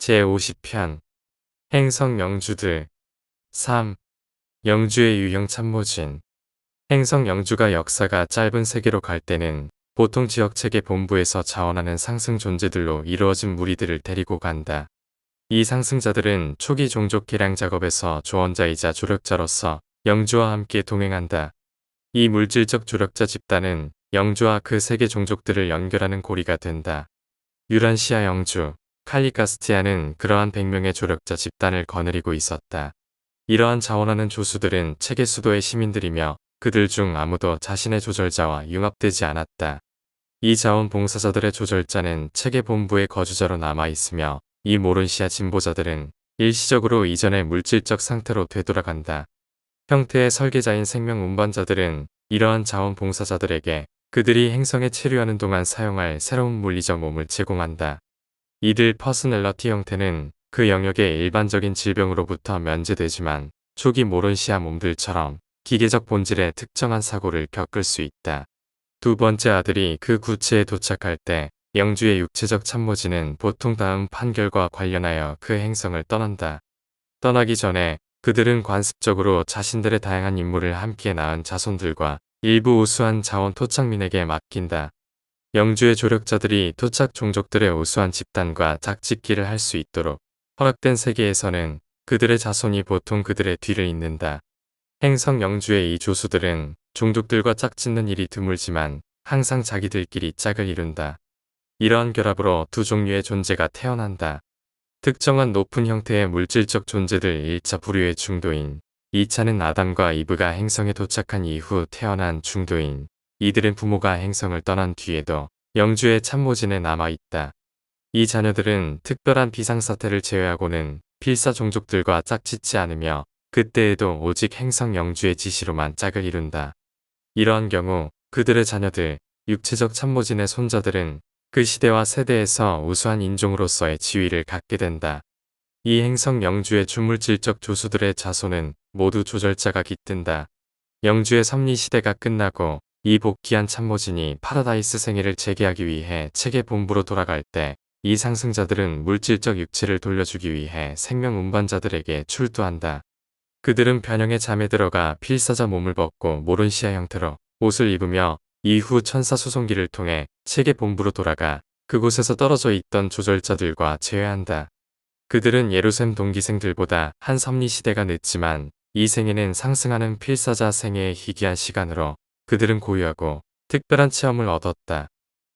제50편 행성 영주들 3. 영주의 유형 참모진 행성 영주가 역사가 짧은 세계로 갈 때는 보통 지역체계 본부에서 자원하는 상승 존재들로 이루어진 무리들을 데리고 간다. 이 상승자들은 초기 종족 개량 작업에서 조언자이자 조력자로서 영주와 함께 동행한다. 이 물질적 조력자 집단은 영주와 그 세계 종족들을 연결하는 고리가 된다. 유란시아 영주, 칼리카스티아는 그러한 100명의 조력자 집단을 거느리고 있었다. 이러한 자원하는 조수들은 체계 수도의 시민들이며 그들 중 아무도 자신의 조절자와 융합되지 않았다. 이 자원봉사자들의 조절자는 체계 본부의 거주자로 남아있으며 이 모른시아 진보자들은 일시적으로 이전의 물질적 상태로 되돌아간다. 형태의 설계자인 생명 운반자들은 이러한 자원봉사자들에게 그들이 행성에 체류하는 동안 사용할 새로운 물리적 몸을 제공한다. 이들 퍼스널러티 형태는 그 영역의 일반적인 질병으로부터 면제되지만 초기 모론시아 몸들처럼 기계적 본질의 특정한 사고를 겪을 수 있다. 두 번째 아들이 그 구체에 도착할 때 영주의 육체적 참모진은 보통 다음 판결과 관련하여 그 행성을 떠난다. 떠나기 전에 그들은 관습적으로 자신들의 다양한 임무를 함께 낳은 자손들과 일부 우수한 자원 토착민에게 맡긴다. 영주의 조력자들이 토착 종족들의 우수한 집단과 짝짓기를 할 수 있도록 허락된 세계에서는 그들의 자손이 보통 그들의 뒤를 잇는다. 행성 영주의 이 조수들은 종족들과 짝짓는 일이 드물지만 항상 자기들끼리 짝을 이룬다. 이러한 결합으로 두 종류의 존재가 태어난다. 특정한 높은 형태의 물질적 존재들 1차 부류의 중도인, 2차는 아담과 이브가 행성에 도착한 이후 태어난 중도인, 이들은 부모가 행성을 떠난 뒤에도 영주의 참모진에 남아있다. 이 자녀들은 특별한 비상사태를 제외하고는 필사 종족들과 짝짓지 않으며 그때에도 오직 행성 영주의 지시로만 짝을 이룬다. 이러한 경우 그들의 자녀들, 육체적 참모진의 손자들은 그 시대와 세대에서 우수한 인종으로서의 지위를 갖게 된다. 이 행성 영주의 주물질적 조수들의 자손은 모두 조절자가 깃든다. 영주의 섭리 시대가 끝나고 이 복귀한 참모진이 파라다이스 생애를 재개하기 위해 체계 본부로 돌아갈 때 이 상승자들은 물질적 육체를 돌려주기 위해 생명 운반자들에게 출두한다. 그들은 변형의 잠에 들어가 필사자 몸을 벗고 모른시아 형태로 옷을 입으며 이후 천사 수송기를 통해 체계 본부로 돌아가 그곳에서 떨어져 있던 조절자들과 재회한다. 그들은 예루셈 동기생들보다 한 섭리 시대가 늦지만 이 생애는 상승하는 필사자 생애의 희귀한 시간으로 그들은 고유하고 특별한 체험을 얻었다.